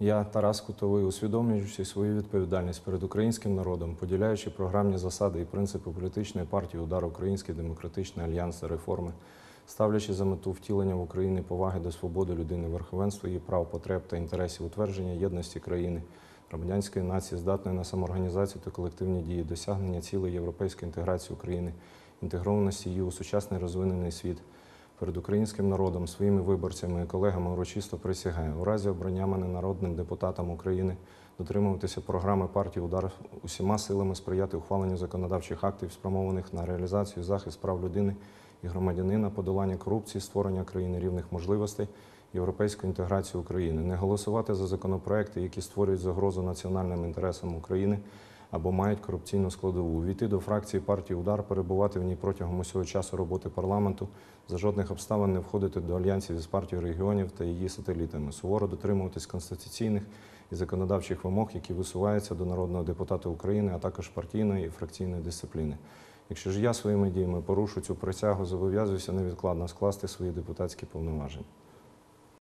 Я, Тарас Кутовий, усвідомлюючи свою відповідальність перед українським народом, поділяючи програмні засади і принципи політичної партії Удар Український демократичний альянс та реформи, ставлячи за мету втілення в Україні поваги до свободи людини, верховенства її прав, потреб та інтересів, утвердження єдності країни, громадянської нації, здатної на самоорганізацію та колективні дії, досягнення цілей європейської інтеграції України, інтегрованості її у сучасний розвинений світ. Перед українським народом, своїми виборцями і колегами урочисто присягаю. У разі обрання мене народним депутатом України дотримуватися програми партії Удар усіма силами сприяти ухваленню законодавчих актів, спрямованих на реалізацію захист прав людини і громадянина, подолання корупції, створення країни рівних можливостей, європейську інтеграцію України, не голосувати за законопроекти, які створюють загрозу національним інтересам України або мають корупційну складову, увійти до фракції партії Удар, перебувати в ній протягом усього часу роботи парламенту, за жодних обставин не входити до альянсів із партією регіонів та її сателітами, суворо дотримуватись конституційних і законодавчих вимог, які висуваються до народного депутата України, а також партійної і фракційної дисципліни. Якщо ж я своїми діями порушу цю присягу, зобов'язуюся невідкладно скласти свої депутатські повноваження.